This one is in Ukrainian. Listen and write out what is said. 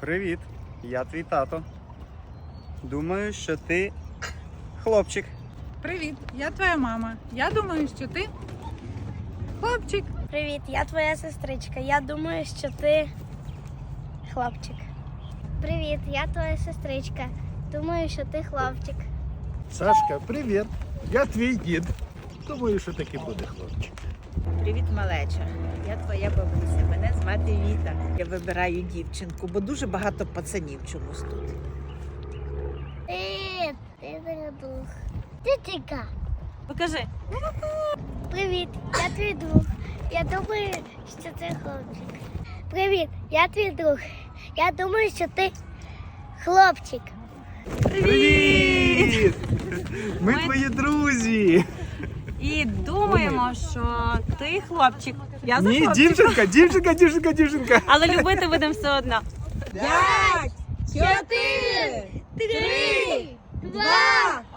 Привіт, я твій тато. Думаю, що ти хлопчик. Привіт, я твоя мама. Я думаю, що ти хлопчик. Привіт, я твоя сестричка. Я думаю, що ти хлопчик. Привіт, я твоя сестричка. Думаю, що ти хлопчик. Сашка, привіт. Я твій дід. Думаю, що таки буде хлопчик. Привіт, малеча. Я твоя бабуся. Мене звати Віта. Я вибираю дівчинку, бо дуже багато пацанів чомусь тут. Привіт, ти друг. Тітіка. Покажи. Привіт, я твій друг. Я думаю, що ти хлопчик. Привіт, я твій друг. Я думаю, що ти хлопчик. Привіт! Ми твої друзі! І думаємо, що ти хлопчик. Я за Ні, хлопчика. дівчинка, дівчинка, дівчинка, дівчинка. Але любити будемо все одно. П'ять, Чотири, три, два, один.